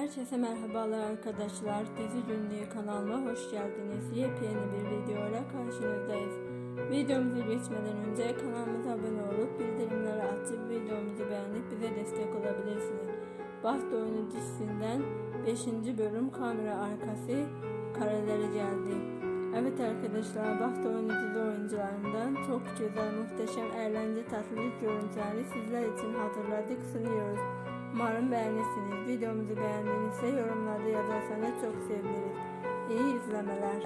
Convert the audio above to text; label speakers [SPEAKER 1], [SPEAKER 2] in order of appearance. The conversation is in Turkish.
[SPEAKER 1] Herkese merhabalar arkadaşlar. Dizi Günlüğü kanalıma hoş geldiniz. Yepyeni bir videoyla karşınızdayız. Videomuza geçmeden önce kanalımıza abone olup bildirimleri açıp videomuzu beğenip bize destek olabilirsiniz. Baht Oyunu dizisinden 5. bölüm kamera arkası kareleri geldi. Evet arkadaşlar Baht Oyunu dizi oyuncularından çok güzel, muhteşem, eğlence, tatlılık görüntüleri sizler için hazırladık, sunuyoruz. Umarım beğenirsiniz. Videomuzu beğendiğinizde yorumlarda yazarsanız çok seviniriz. İyi izlemeler.